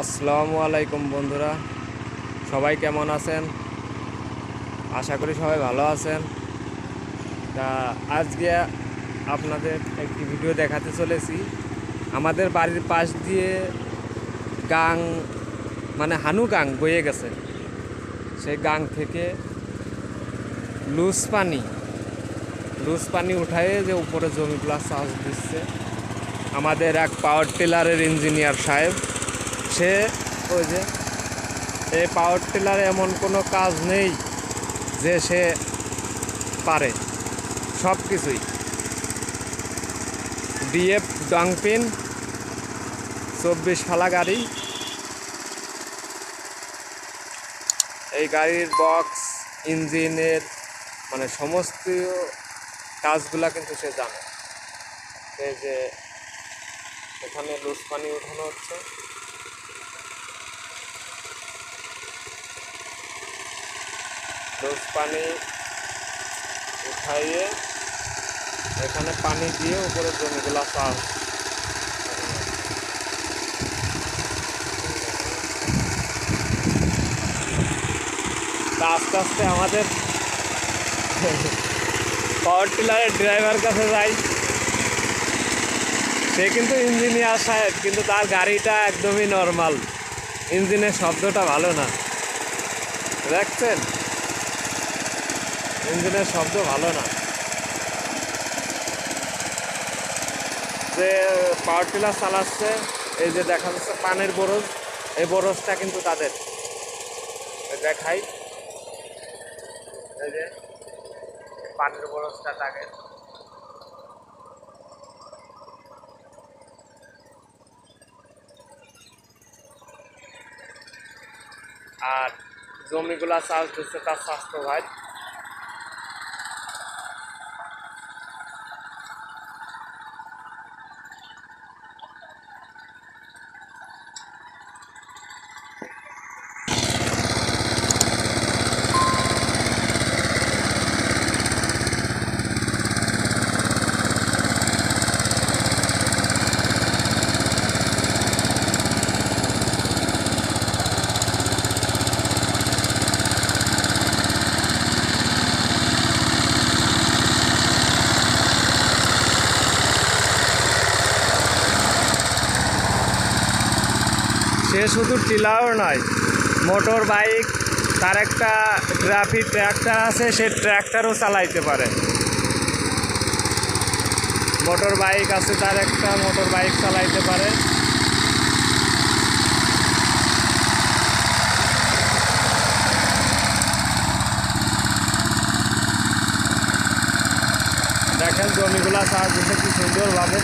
আসসালামু আলাইকুম বন্ধুরা। সবাই কেমন আছেন? আশা করি সবাই ভালো আছেন। তা আজকে আপনাদের একটি ভিডিও দেখাতে চলেছি। আমাদের বাড়ির পাশ দিয়ে গাং মানে হানু গাং বয়ে গেছে। সেই গাং থেকে লুজ পানি লুজ পানি উঠায়ে যে উপরে জমিগুলো চাষ দিচ্ছে। আমাদের এক পাওয়ার টিলারের ইঞ্জিনিয়ার সাহেব সে ওই যে, এই পাওয়ার টিলারে এমন কোনো কাজ নেই যে সে পারে। সব কিছুই। ডিএফ ডাংপিন চব্বিশ ফালা গাড়ি। এই গাড়ির বক্স ইঞ্জিনের মানে সমস্ত কাজগুলা কিন্তু সে জানে। এই যে, এখানে লুজ পানি উঠানো হচ্ছে। লুজ পানি উঠাইয়ে এখানে পানি দিয়ে উপরে জমিগুলা চাষ আস্তে আস্তে আমাদের পাওয়ার টিলারের ড্রাইভার কাছে যাই। সে কিন্তু ইঞ্জিনিয়ার সাহেব, কিন্তু তার গাড়িটা একদমই নর্মাল ইঞ্জিনের শব্দটা ভালো না। দেখছেন? ইঞ্জিনের শব্দ ভালো না। যে পাওয়ার টিলার চালাচ্ছে, এই যে দেখা যাচ্ছে পানের বরজ, এই বরজটা কিন্তু তাদের। দেখাই। এই যে পানের বরজটা তাদের। আর জমিগুলা চাষ দিচ্ছে তার স্বাস্থ্য ভাই। সে শুধু টিলাও নয়, মোটর বাইক, তার একটা ট্রাফিক ট্র্যাক্টর আছে, সে ট্র্যাক্টরও চালাইতে পারে। মোটর বাইক আছে, তার একটা মোটর বাইক চালাইতে পারে। দেখেন জমিগুলা দিচ্ছে কি সুন্দরভাবে।